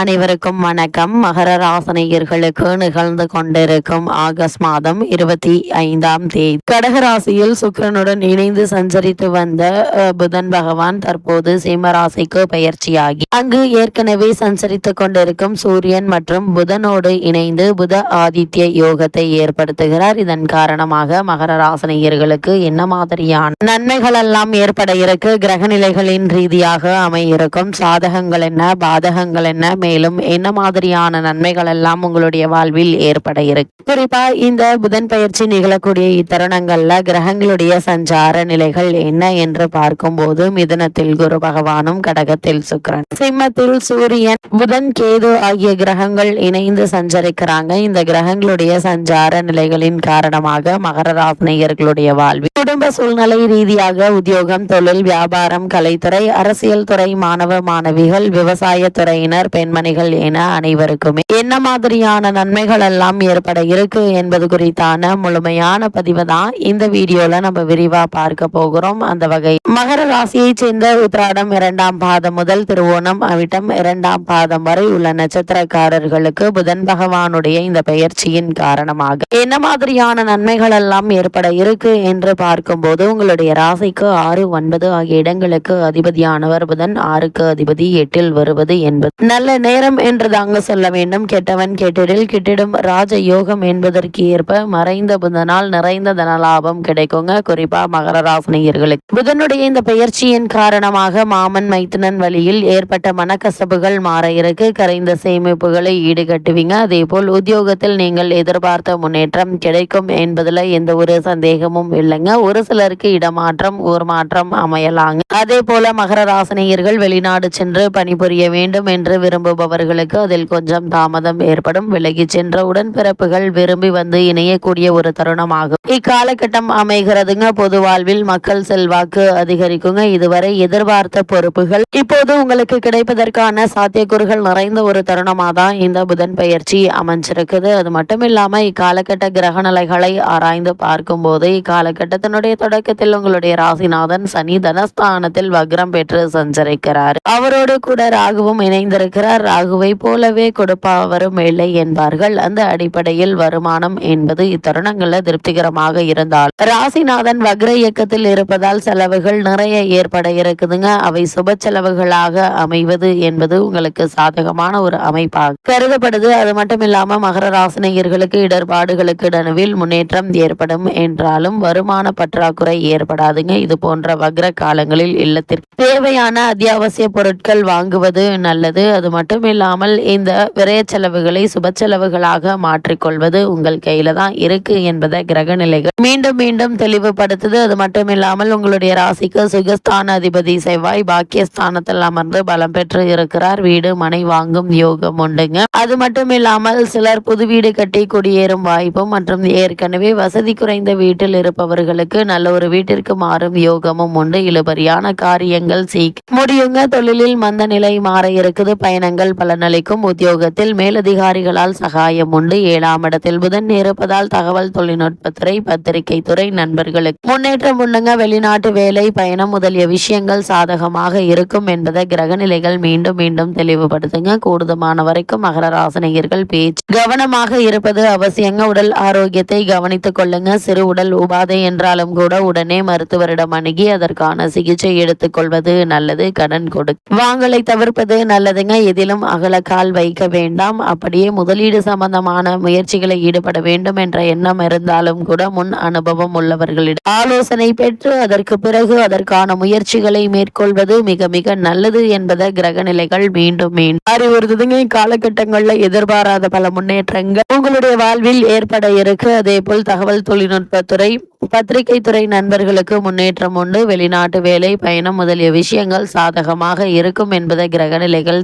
அனைவருக்கும் வணக்கம். மகர ராசனையர்களுக்கு நிகழ்ந்து கொண்டிருக்கும் ஆகஸ்ட் மாதம் இருபத்தி ஐந்தாம் தேதி. கடகராசியில் சுக்கரனுடன் இணைந்து சஞ்சரித்து வந்த புதன் பகவான் தற்போது சிம்மராசிக்கு பயிற்சியாகி அங்கு ஏற்கனவே சஞ்சரித்து கொண்டிருக்கும் சூரியன் மற்றும் புதனோடு இணைந்து புத ஆதித்ய யோகத்தை ஏற்படுத்துகிறார். இதன் காரணமாக மகர ராசனையர்களுக்கு என்ன மாதிரியான நன்மைகள் எல்லாம் ஏற்பட இருக்கு? கிரக நிலைகளின் ரீதியாக அமையிருக்கும் சாதகங்கள் என்ன? பாதகங்கள் என்ன? மேலும் என்ன மாதிரியான நன்மைகள் எல்லாம் உங்களுடைய வாழ்வில் ஏற்பட இருக்கு? குறிப்பா இந்த புதன் பயிற்சி நிகழக்கூடிய இத்தருணங்கள்ல கிரகங்களுடைய சஞ்சார நிலைகள் என்ன என்று பார்க்கும் போது மிதனத்தில் குரு பகவானும் கடகத்தில் சுக்கரன். சிம்மத்தில் சூரியன் புதன் கேது ஆகிய கிரகங்கள் இணைந்து சஞ்சரிக்கிறாங்க. இந்த கிரகங்களுடைய சஞ்சார நிலைகளின் காரணமாக மகர ராசினியர்களுடைய வாழ்வில். குடும்ப சூழ்நிலை ரீதியாக உத்தியோகம் தொழில் வியாபாரம் கலைத்துறை அரசியல் துறை மாணவ மாணவிகள் விவசாய துறையினர் பெண் பெண்மணிகள் என அனைவருக்குமே. என்ன மாதிரியான நன்மைகள் எல்லாம் ஏற்பட இருக்கு என்பது குறித்தான முழுமையான பதிவு தான் இந்த வீடியோல நம்ம விரிவா பார்க்க போகிறோம். அந்த வகை மகர ராசியை சேர்ந்த உத்திராடம் இரண்டாம் பாதம் முதல் திருவோணம் அவிட்டம் இரண்டாம் பாதம் வரை உள்ள நட்சத்திரக்காரர்களுக்கு புதன் பகவானுடைய இந்த பெயர்ச்சியின் காரணமாக என்ன மாதிரியான நன்மைகள் எல்லாம் ஏற்பட இருக்கு என்று பார்க்கும்போது உங்களுடைய ராசிக்கு ஆறு ஒன்பது ஆகிய இடங்களுக்கு அதிபதியானவர் புதன் ஆறுக்கு அதிபதி எட்டில் வருவது என்பது நல்ல நேரம் என்று தாங்க சொல்ல வேண்டும். கெட்டவன் கெட்டிடில் கிட்டிடும் ராஜ யோகம் என்பதற்கு ஏற்ப மறைந்த புதனால் நிறைந்த தனலாபம் கிடைக்குங்க. குறிப்பா மகர ராசினியர்களுக்கு. புதனுடைய இந்த பெயர்ச்சியின் காரணமாக மாமன் மைத்துனன் வழியில் ஏற்பட்ட மனக்கசப்புகள் மாற இருக்கு. கரைந்த சேமிப்புகளை ஈடுகட்டுவீங்க. அதே போல் உத்தியோகத்தில் நீங்கள் எதிர்பார்த்த முன்னேற்றம் கிடைக்கும் என்பதுல எந்த ஒரு சந்தேகமும் இல்லைங்க. ஒரு சிலருக்கு இடமாற்றம் ஊர் மாற்றம் அமையலாங்க. அதே போல மகர ராசினியர்கள் வெளிநாடு சென்று பணிபுரிய வேண்டும் என்று விரும்புபவர்களுக்கு அதில் கொஞ்சம் தாமதம் ஏற்படும். விலகி சென்ற உடன்பிறப்புகள் விரும்பி வந்து இணையக்கூடிய ஒரு தருணமாகும். இக்காலகட்டம் அமைகிறதுங்க. பொது வாழ்வில் மக்கள் செல்வாக்கு அதிகரிக்குங்க. இதுவரை எதிர்பார்த்த பொறுப்புகள் இப்போது உங்களுக்கு கிடைப்பதற்கான சாத்தியக்கூறுகள் நிறைந்த ஒரு தருணமாக தான் இந்த புதன் பயிற்சி அமைஞ்சிருக்குது. அது மட்டும் இல்லாம இக்காலகட்ட கிரக நிலைகளை ஆராய்ந்து பார்க்கும்போது இக்காலகட்டத்தினுடைய தொடக்கத்தில் உங்களுடைய ராசிநாதன் சனி தனஸ்தானத்தில் வக்ரம் பெற்று சஞ்சரிக்கிறார். அவரோடு கூட ராகுவும் இணைந்திருக்கிறார். ராகுவை போலவே கொடுப்பவரும் இல்லை என்பார்கள். அந்த அடிப்படையில் வருமானம் என்பது இத்தருணங்களில் திருப்திகரமாக இருந்தால். ராசிநாதன் வக்ர இயக்கத்தில் இருப்பதால் செலவுகள் நிறைய ஏற்பட இருக்குதுங்க. அவை சுப செலவுகளாக அமைவது என்பது உங்களுக்கு சாதகமான ஒரு அமைப்பாக கருதப்படுது. அது மட்டும் இல்லாம மகர ராசினியர்களுக்கு இடர்பாடுகளுக்கு நடுவில் முன்னேற்றம் ஏற்படும் என்றாலும் வருமான பற்றாக்குறை ஏற்படாதுங்க. இது போன்ற வக்ர காலங்களில் இல்லத்திற்கு தேவையான அத்தியாவசிய பொருட்கள் வாங்குவது நல்லது. அது மட்டும் மட்டுமில்லாமல் இந்த விரய செலவுகளை சுப செலவுகளாக மாற்றிக்கொள்வது உங்கள் கையில தான் இருக்கு என்பதை கிரக நிலைகள் மீண்டும் மீண்டும் தெளிவுபடுத்துது. அது மட்டும் இல்லாமல் உங்களுடைய ராசிக்கு சுகஸ்தான அதிபதி செவ்வாய் பாக்கியஸ்தானத்தில் அமர்ந்து பலம் பெற்று இருக்கிறார். வீடு மனை வாங்கும் யோகம் உண்டுங்க. அது மட்டும் இல்லாமல் சிலர் புது வீடு கட்டி குடியேறும் வாய்ப்பும் மற்றும் ஏற்கனவே வசதி குறைந்த வீட்டில் இருப்பவர்களுக்கு நல்ல ஒரு வீட்டிற்கு மாறும் யோகமும் உண்டு. இழுபறியான காரியங்கள் சீக்கிரம் முடியுங்க. தொழிலில் மந்த நிலை மாற இருக்குது. பயணங்கள் பலனளிக்கும் உத்தியோகத்தில் மேலதிகாரிகளால் சகாயம் உண்டு. ஏழாம் இடத்தில் புதன் இருப்பதால் தகவல் தொழில்நுட்பத்துறை பத்திரிகை துறை நண்பர்களுக்கு முன்னேற்றம் உண்டுங்க. வெளிநாட்டு வேலை பயணம் முதலிய விஷயங்கள் சாதகமாக இருக்கும் என்பதை கிரகநிலைகள் மீண்டும் மீண்டும் தெளிவுபடுத்துங்க. கூடுதமான வரைக்கும் மகர ராசனையர்கள் பேச்சு கவனமாக இருப்பது அவசியங்க. உடல் ஆரோக்கியத்தை கவனித்துக் கொள்ளுங்க. சிறு உடல் உபாதை என்றாலும் கூட உடனே மருத்துவரிடம் அணுகி அதற்கான சிகிச்சை எடுத்துக்கொள்வது நல்லது. கடன் கொடு வாங்கலை தவிர்ப்பது நல்லதுங்க. எதிலும் அகலக்கால் வைக்க வேண்டாம். அப்படியே முதலீடு சம்பந்தமான முயற்சிகளை ஈடுபட வேண்டும் என்ற எண்ணம் இருந்தாலும் கூட முன் அனுபவம் உள்ளவர்களிடம் ஆலோசனை பெற்று அதற்கு பிறகு அதற்கான முயற்சிகளை மேற்கொள்வது மிக மிக நல்லது என்பதை கிரக நிலைகள் மீண்டும் மீண்டும் அறிவுறுத்துதுங்க. இக்காலகட்டங்கள்ல எதிர்பாராத பல முன்னேற்றங்கள் உங்களுடைய வாழ்வில் ஏற்பட இருக்கு. அதே போல் தகவல் தொழில்நுட்பத்துறை பத்திரிகை துறை நண்பர்களுக்கு முன்னேற்றம் உண்டு. வெளிநாட்டு வேலை பயணம் முதலிய விஷயங்கள் சாதகமாக இருக்கும் என்பதை கிரகநிலைகள்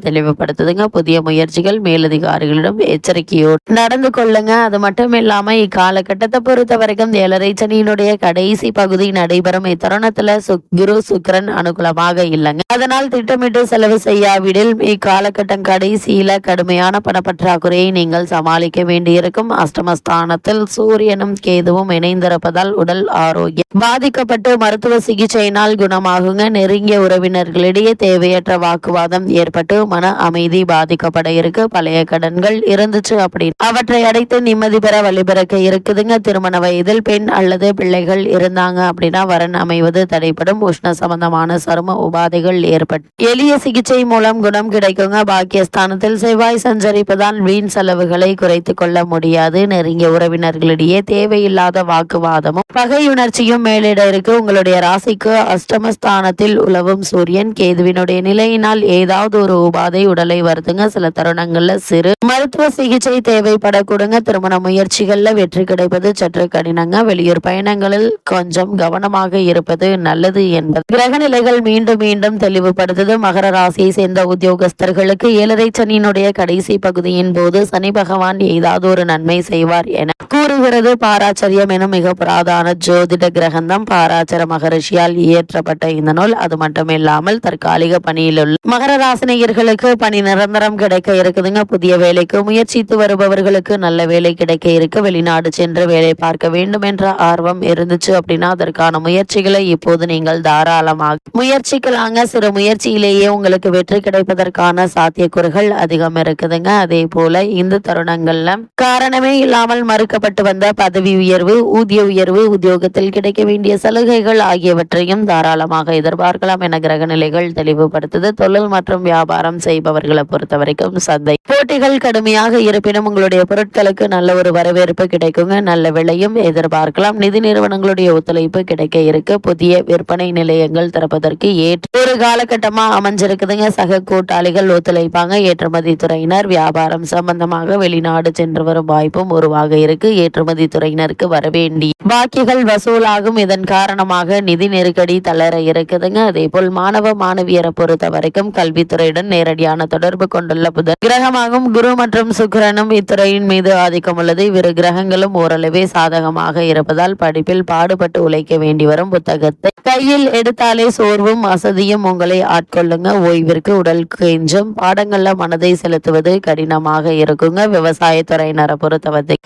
தெளிவுபடுத்துதுங்க புதிய முயற்சிகள் மேலதிகாரிகளிடம் எச்சரிக்கையோடு நடந்து கொள்ளுங்க. அது மட்டும் இல்லாம இக்காலகட்டத்தை பொறுத்த வரைக்கும் ஏழரை சனியினுடைய கடைசி பகுதி நடைபெறும். இத்தருணத்துல குரு சுக்கரன் அனுகூலமாக இல்லைங்க. அதனால் திட்டமிட்டு செலவு செய்யாவிடில் இக்காலகட்டம் கடைசியில கடுமையான பணப்பற்றாக்குறையை நீங்கள் சமாளிக்க வேண்டியிருக்கும். அஷ்டமஸ்தானத்தில் சூரியனும் கேதுவும் இணைந்திருப்பதால் உடல் ஆரோக்கியம் பாதிக்கப்பட்டு மருத்துவ சிகிச்சையினால் குணமாகுங்க. நெருங்கிய உறவினர்களிடையே தேவையற்ற வாக்குவாதம் ஏற்பட்டு மன அமை அமைதி பாதிக்கப்பட இருக்கு. பழைய கடன்கள் இருந்துச்சு அப்படின்னு. அவற்றை அடைத்து நிம்மதி பெற வழிபிறக்க இருக்குதுங்க. திருமண வயதில் பெண் அல்லது பிள்ளைகள் இருந்தாங்க அப்படின்னா வரன் அமைவது தடைப்படும் உஷ்ண சம்பந்தமான சரும உபாதைகள் ஏற்பட்டு எளிய சிகிச்சை மூலம் குணம் கிடைக்குங்க. பாக்கியஸ்தானத்தில் செவ்வாய் சஞ்சரிப்பதால் வீண் செலவுகளை குறைத்து கொள்ள முடியாது. நெருங்கிய உறவினர்களிடையே தேவையில்லாத வாக்குவாதமும் பகையுணர்ச்சியும் மேலிட இருக்கு. உங்களுடைய ராசிக்கு அஷ்டமஸ்தானத்தில் உலவும் சூரியன். கேதுவினுடைய நிலையினால் ஏதாவது ஒரு உபாதை உடலை வருதுங்க. சில தருணங்கள்ல சிறு மருத்துவ சிகிச்சை தேவைப்படக்கூடுங்க. திருமண முயற்சிகள்ல வெற்றி கிடைப்பது சற்று கடினங்க. வெளியூர் பயணங்களில் கொஞ்சம் கவனமாக இருப்பது நல்லது என்பது. கிரக நிலைகள் மீண்டும் மீண்டும் தெளிவுபடுத்துது. மகர ராசியை சேர்ந்த உத்தியோகஸ்தர்களுக்கு ஏழரை சனியினுடைய கடைசி பகுதியின் போது சனி பகவான் ஏதாவது ஒரு நன்மை செய்வார் என கூறுகிறது. பாராச்சரியம் எனும் மிக புராதான ஜோதிட கிரகந்தம் பாராச்சர மகரிஷியால் இயற்றப்பட்ட இந்த நூல். அது மட்டுமில்லாமல் தற்காலிக பணியில் உள்ள மகர ராசினியர்களுக்கு பணி நிரந்தரம் கிடைக்க இருக்குதுங்க. புதிய வேலைக்கு முயற்சித்து வருபவர்களுக்கு நல்ல வேலை கிடைக்க இருக்கு. வெளிநாடு சென்று வேலை பார்க்க வேண்டும் என்ற ஆர்வம் இருந்துச்சு அப்படின்னா அதற்கான முயற்சிகளை இப்போது நீங்கள் தாராளமாக முயற்சிக்கலாங்க. சிறு முயற்சியிலேயே உங்களுக்கு வெற்றி கிடைப்பதற்கான சாத்தியக்கூறுகள் அதிகம் இருக்குதுங்க. அதே போல இந்த தருணங்கள்ல காரணமே இல்லாமல் மறுக்கப்பட்ட வந்த பதவி உயர்வு ஊதிய உயர்வு உத்தியோகத்தில் கிடைக்க வேண்டிய சலுகைகள் ஆகியவற்றையும் தாராளமாக எதிர்பார்க்கலாம் என கிரக நிலைகள் தெளிவுபடுத்துது. தொழில் மற்றும் வியாபாரம் செய்பவர்களை பொறுத்த வரைக்கும் சந்தை போட்டிகள் கடுமையாக இருப்பினும் உங்களுடைய பொருட்களுக்கு நல்ல ஒரு வரவேற்பு கிடைக்குங்க. நல்ல விலையும் எதிர்பார்க்கலாம். நிதி நிறுவனங்களுடைய ஒத்துழைப்பு கிடைக்க இருக்கு. புதிய விற்பனை நிலையங்கள் திறப்பதற்கு ஏற்ற ஒரு காலகட்டமா அமைஞ்சிருக்குதுங்க. சக கூட்டாளிகள் ஒத்துழைப்பாங்க. ஏற்றுமதி துறையினர் வியாபாரம் சம்பந்தமாக வெளிநாடு சென்று வரும் வாய்ப்பும் உருவாக இருக்கு. ஏற்றுமதி துறையினருக்கு வரவேண்டிய பாக்கிகள் வசூலாகும். இதன் காரணமாக நிதி நெருக்கடி தளர இருக்குதுங்க அதே போல் மாணவ மாணவியரை பொறுத்த வரைக்கும் கல்வித்துறையுடன் நேரடியான தொடர்பு கொண்டுள்ள புதன். கிரகமாகும் குரு மற்றும் சுக்கிரனும் இத்துறையின் மீது ஆதிக்கம் உள்ளது. இவ்விரு கிரகங்களும் ஓரளவே சாதகமாக இருப்பதால் படிப்பில் பாடுபட்டு உழைக்க வேண்டி வரும் புத்தகத்தை கையில் எடுத்தாலே சோர்வும் அசதியும் உங்களை ஆட்கொள்ளுங்க. ஓய்விற்கு உடல் கெஞ்சும் பாடங்கள்ல மனதை செலுத்துவது கடினமாக இருக்குங்க. விவசாயத்துறையினரை பொறுத்தவரை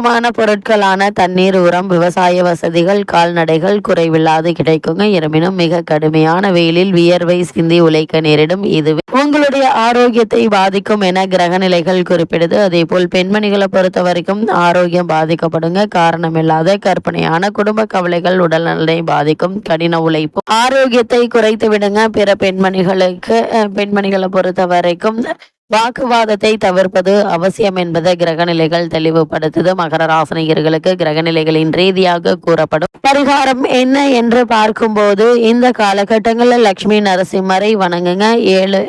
அத்தியாவசியமான பொருட்களான தண்ணீர் உரம் விவசாய வசதிகள் கால்நடைகள் குறைவில்லாது கிடைக்குங்க. இருப்பினும் மிக கடுமையான வெயிலில் வியர்வை சிந்தி உழைக்க நேரிடும். இது உங்களுடைய ஆரோக்கியத்தை பாதிக்கும் என கிரகநிலைகள் குறிப்பிடுது. அதே போல் பெண்மணிகளை பொறுத்த வரைக்கும் ஆரோக்கியம் பாதிக்கப்படுங்க. காரணமில்லாத கற்பனையான குடும்ப கவலைகள் உடல்நலனை பாதிக்கும். கடின உழைப்பு ஆரோக்கியத்தை குறைத்து விடுங்க பிற பெண்மணிகளுக்கு பெண்மணிகளை பொறுத்த வரைக்கும் வாக்குவாதத்தை தவிர்ப்பது அவசியம் என்பதை கிரகநிலைகள் தெளிவுபடுத்துது. மகர ராசினியர்களுக்கு கிரகநிலைகளின் ரீதியாக கூறப்படும் பரிகாரம் என்ன என்று பார்க்கும்போது இந்த காலகட்டங்களில் லட்சுமி நரசிம்மரை வணங்குங்க. ஏழை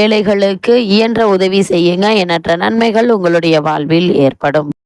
ஏழைகளுக்கு இயன்ற உதவி செய்யுங்க. எண்ணற்ற நன்மைகள் உங்களுடைய வாழ்வில் ஏற்படும்.